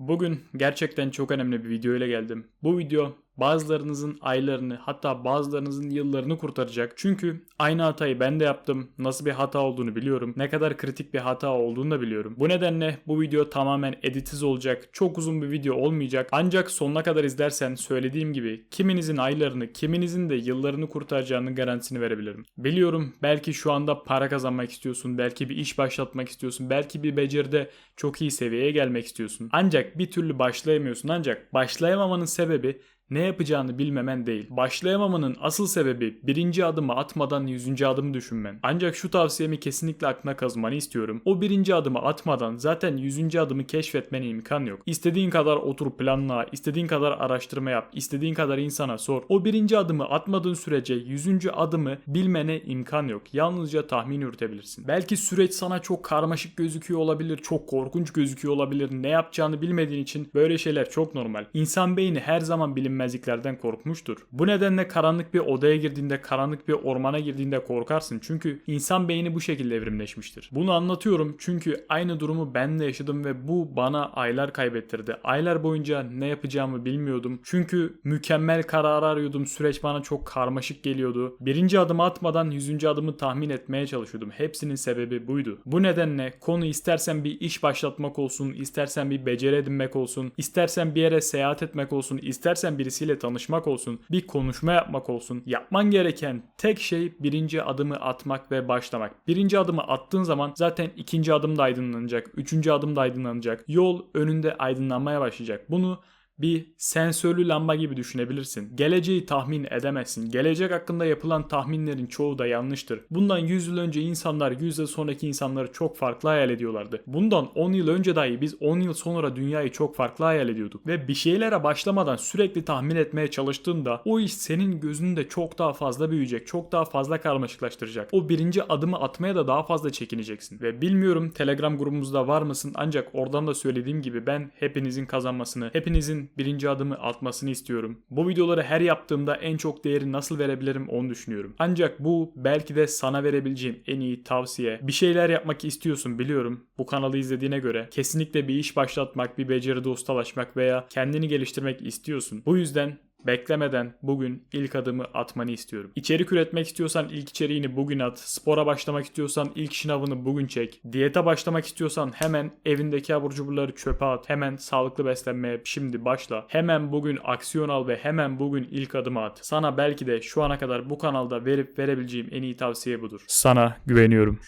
Bugün gerçekten çok önemli bir video ile geldim. Bu video bazılarınızın aylarını hatta bazılarınızın yıllarını kurtaracak. Çünkü aynı hatayı ben de yaptım. Nasıl bir hata olduğunu biliyorum. Ne kadar kritik bir hata olduğunu da biliyorum. Bu nedenle bu video tamamen editsiz olacak. Çok uzun bir video olmayacak. Ancak sonuna kadar izlersen söylediğim gibi kiminizin aylarını, kiminizin de yıllarını kurtaracağının garantisini verebilirim. Biliyorum belki şu anda para kazanmak istiyorsun, belki bir iş başlatmak istiyorsun, belki bir beceride çok iyi seviyeye gelmek istiyorsun. Ancak bir türlü başlayamıyorsun. Ancak başlayamamanın sebebi ne yapacağını bilmemen değil. Başlayamamanın asıl sebebi birinci adımı atmadan yüzüncü adımı düşünmen. Ancak şu tavsiyemi kesinlikle aklına kazımanı istiyorum. O birinci adımı atmadan zaten yüzüncü adımı keşfetmene imkan yok. İstediğin kadar otur planla, istediğin kadar araştırma yap, istediğin kadar insana sor. O birinci adımı atmadığın sürece yüzüncü adımı bilmene imkan yok. Yalnızca tahmin yürütebilirsin. Belki süreç sana çok karmaşık gözüküyor olabilir, çok korkunç gözüküyor olabilir. Ne yapacağını bilmediğin için böyle şeyler çok normal. İnsan beyni her zaman bilinmez bilinmezliklerden korkmuştur. Bu nedenle karanlık bir odaya girdiğinde, karanlık bir ormana girdiğinde korkarsın. Çünkü insan beyni bu şekilde evrimleşmiştir. Bunu anlatıyorum çünkü aynı durumu ben de yaşadım ve bu bana aylar kaybettirdi. Aylar boyunca ne yapacağımı bilmiyordum. Çünkü mükemmel kararı arıyordum. Süreç bana çok karmaşık geliyordu. Birinci adımı atmadan yüzüncü adımı tahmin etmeye çalışıyordum. Hepsinin sebebi buydu. Bu nedenle konu istersen bir iş başlatmak olsun, istersen bir beceri edinmek olsun, istersen bir yere seyahat etmek olsun, istersen bir birisiyle tanışmak olsun, bir konuşma yapmak olsun. Yapman gereken tek şey birinci adımı atmak ve başlamak. Birinci adımı attığın zaman zaten ikinci adım da aydınlanacak, üçüncü adım da aydınlanacak. Yol önünde aydınlanmaya başlayacak. Bunu bir sensörlü lamba gibi düşünebilirsin. Geleceği tahmin edemezsin. Gelecek hakkında yapılan tahminlerin çoğu da yanlıştır. Bundan 100 yıl önce insanlar 100 yıl sonraki insanları çok farklı hayal ediyorlardı. Bundan 10 yıl önce dahi biz 10 yıl sonra dünyayı çok farklı hayal ediyorduk. Ve bir şeylere başlamadan sürekli tahmin etmeye çalıştığında o iş senin gözünde çok daha fazla büyüyecek. Çok daha fazla karmaşıklaştıracak. O birinci adımı atmaya da daha fazla çekineceksin. Ve bilmiyorum Telegram grubumuzda var mısın ancak oradan da söylediğim gibi ben hepinizin kazanmasını, hepinizin birinci adımı atmasını istiyorum. Bu videoları her yaptığımda en çok değeri nasıl verebilirim onu düşünüyorum. Ancak bu belki de sana verebileceğim en iyi tavsiye. Bir şeyler yapmak istiyorsun biliyorum. Bu kanalı izlediğine göre kesinlikle bir iş başlatmak, bir beceride ustalaşmak veya kendini geliştirmek istiyorsun. Bu yüzden Beklemeden bugün ilk adımı atmanı istiyorum. İçerik üretmek istiyorsan ilk içeriğini bugün at. Spora başlamak istiyorsan ilk şınavını bugün çek. Diyete başlamak istiyorsan hemen evindeki abur cuburları çöpe at. Hemen sağlıklı beslenmeye şimdi başla. Hemen bugün aksiyon al ve hemen bugün ilk adımı at. Sana belki de şu ana kadar bu kanalda verip verebileceğim en iyi tavsiye budur. Sana güveniyorum.